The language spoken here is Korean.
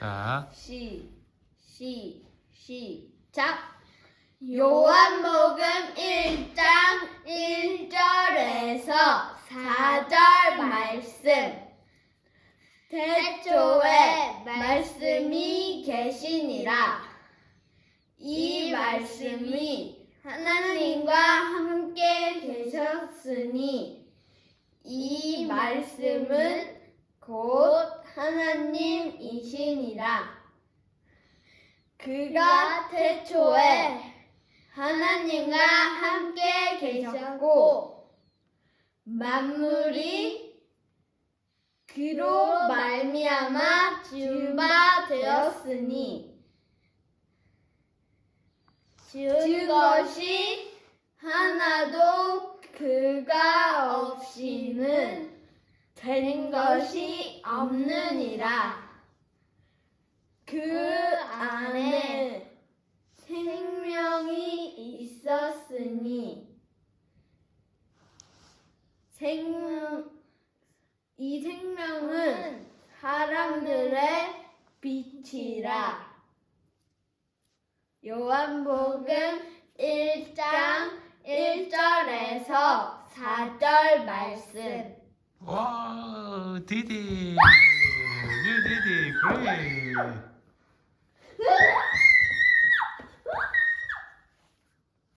자, 시, 시, 시작. 요한복음 1장 1절에서 4절 말씀. 태초에 말씀이 계시니라. 이 말씀이 하나님과 함께 계셨으니 이 말씀은 곧 하나님이시니라. 그가 태초에 하나님과 함께 계셨고 만물이 그로 말미암아 지은 바 되었으니 지은 것이 하나도 그가 없이는 된 것이 없느니라. 그 안에 생명이 있었으니 생명 이 생명은 사람들의 빛이라. 요한복음 1장 1절에서 4절 말씀. Wow, did it! You did it! Great!